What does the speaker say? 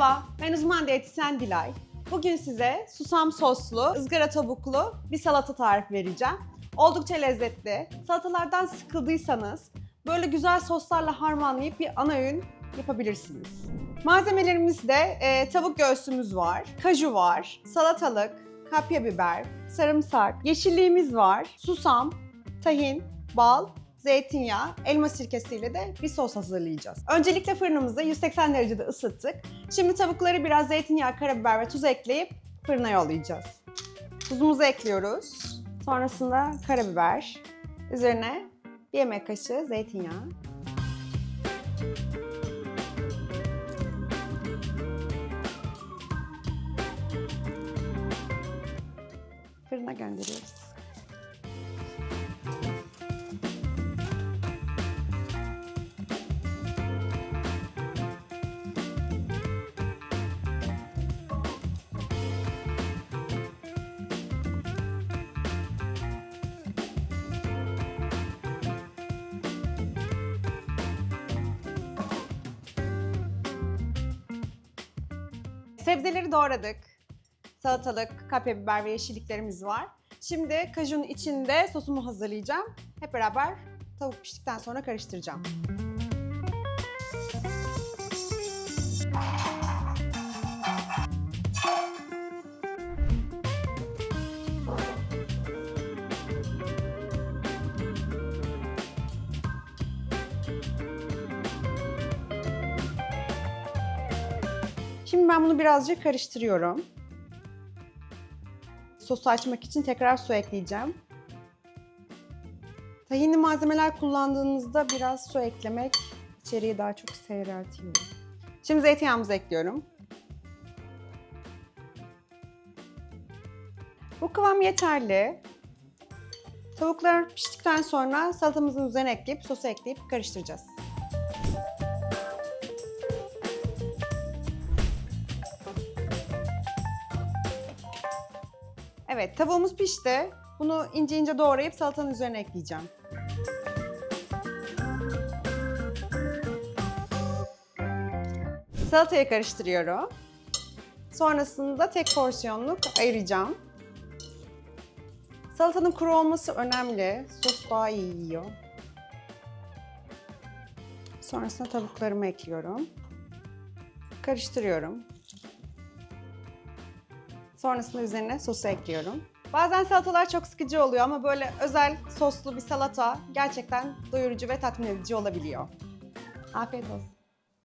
Merhaba, ben uzman diyetisyen Dilay. Bugün size susam soslu, ızgara tavuklu bir salata tarifi vereceğim. Oldukça lezzetli. Salatalardan sıkıldıysanız böyle güzel soslarla harmanlayıp bir ana öğün yapabilirsiniz. Malzemelerimizde e, tavuk göğsümüz var, kaju var, salatalık, kapya biber, sarımsak, yeşilliğimiz var, susam, tahin, bal, zeytinyağı, elma sirkesiyle de bir sos hazırlayacağız. Öncelikle fırınımızı 180 derecede ısıttık. Şimdi tavukları biraz zeytinyağı, karabiber ve tuz ekleyip fırına yollayacağız. Tuzumuzu ekliyoruz. Sonrasında karabiber. Üzerine bir yemek kaşığı zeytinyağı. Fırına gönderiyoruz. Sebzeleri doğradık. Salatalık, kapya biber ve yeşilliklerimiz var. Şimdi kajunun içinde sosumu hazırlayacağım. Hep beraber tavuk piştikten sonra karıştıracağım. Şimdi ben bunu birazcık karıştırıyorum. Sosu açmak için tekrar su ekleyeceğim. Tahinli malzemeler kullandığınızda biraz su eklemek içeriği daha çok seyreltiyor. Şimdi zeytinyağımızı ekliyorum. Bu kıvam yeterli. Tavuklar piştikten sonra salatamızın üzerine ekleyip sosu ekleyip karıştıracağız. Evet, tavuğumuz pişti. Bunu ince ince doğrayıp salatanın üzerine ekleyeceğim. Salatayı karıştırıyorum. Sonrasında tek porsiyonluk ayıracağım. Salatanın kuru olması önemli. Sos daha iyi yiyor. Sonrasında tavuklarımı ekliyorum. Karıştırıyorum. Sonrasında üzerine sosu ekliyorum. Bazen salatalar çok sıkıcı oluyor ama böyle özel soslu bir salata gerçekten doyurucu ve tatmin edici olabiliyor. Afiyet olsun.